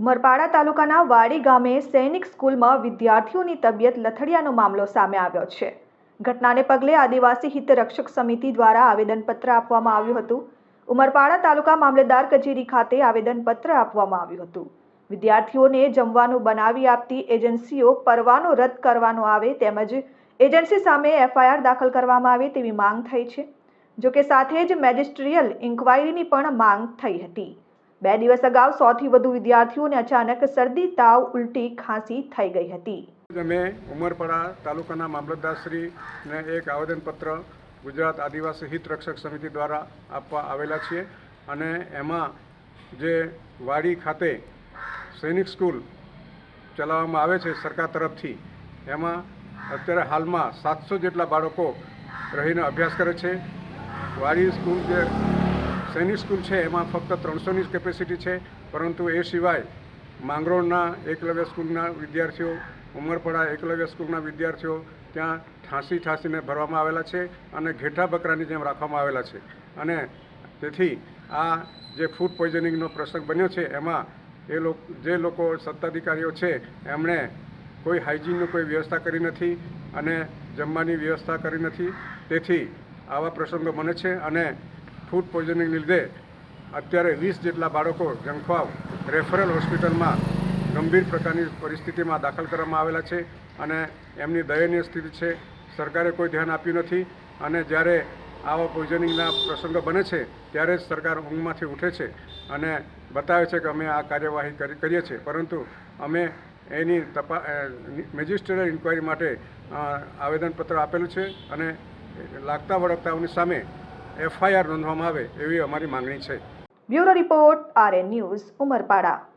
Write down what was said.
ઉમરપાડા તાલુકાના વાડી ગામે સૈનિક સ્કૂલમાં વિદ્યાર્થીઓની તબિયત લથડિયાનો મામલો સામે આવ્યો છે. ઘટનાને પગલે આદિવાસી હિતરક્ષક સમિતિ દ્વારા આવેદનપત્ર આપવામાં આવ્યું હતું. ઉમરપાડા તાલુકા મામલેદાર કચેરી ખાતે આવેદનપત્ર આપવામાં આવ્યું હતું. વિદ્યાર્થીઓને જમવાનું બનાવી આપતી એજન્સીઓ પરવાનો રદ કરવાનો આવે તેમજ એજન્સી સામે એફઆઈઆર દાખલ કરવામાં આવે તેવી માંગ થઈ છે. જોકે સાથે જ મેજિસ્ટ્રીયલ ઇન્ક્વાયરીની પણ માંગ થઈ હતી. બે દિવસ અગાઉ સોથી વધુ વિદ્યાર્થીઓને અચાનક શરદી, તાવ, ઉલટી, ખાંસી થઈ ગઈ હતી. અમે ઉમરપાડા તાલુકાના મામલતદારશ્રીને એક આવેદનપત્ર ગુજરાત આદિવાસી હિત રક્ષક સમિતિ દ્વારા આપવા આવેલા છીએ અને એમાં જે વાડી ખાતે સૈનિક સ્કૂલ ચલાવવામાં આવે છે સરકાર તરફથી, એમાં અત્યારે હાલમાં સાતસો જેટલા બાળકો રહીને અભ્યાસ કરે છે. વાડી સ્કૂલ જે સૈનિક સ્કૂલ છે, એમાં ફક્ત ત્રણસોની જ કેપેસિટી છે, પરંતુ એ સિવાય માંગરોળના એકલવ્ય સ્કૂલના વિદ્યાર્થીઓ, ઉમરપડા એકલવ્ય સ્કૂલના વિદ્યાર્થીઓ ત્યાં ઠાંસી ઠાંસીને ભરવામાં આવેલા છે અને ઘેટા બકરાની જેમ રાખવામાં આવેલા છે. અને તેથી આ જે ફૂડ પોઈઝનિંગનો પ્રસંગ બન્યો છે, એમાં એ લોકો, જે લોકો સત્તાધિકારીઓ છે, એમણે કોઈ હાઇજીનની કોઈ વ્યવસ્થા કરી નથી અને જમવાની વ્યવસ્થા કરી નથી. તેથી આવા પ્રસંગો બને છે અને ફૂડ પોઈઝનિંગને લીધે અત્યારે વીસ જેટલા બાળકો જંખવાવ રેફરલ હોસ્પિટલમાં ગંભીર પ્રકારની પરિસ્થિતિમાં દાખલ કરવામાં આવેલા છે અને એમની દયનીય સ્થિતિ છે. સરકારે કોઈ ધ્યાન આપ્યું નથી અને જ્યારે આવા પોઈઝનિંગના પ્રસંગો બને છે, ત્યારે જ સરકાર ઊંઘમાંથી ઉઠે છે અને બતાવે છે કે અમે આ કાર્યવાહી કરી, કરીએ છીએ. પરંતુ અમે એની તપા મેજિસ્ટ્રેટ ઇન્ક્વાયરી માટે આવેદનપત્ર આપેલું છે અને લાગતા વળગતાઓની સામે એફઆઈઆર નોંધવામાં આવે એવી અમારી માંગણી છે. Bureau report RN news Umarpada.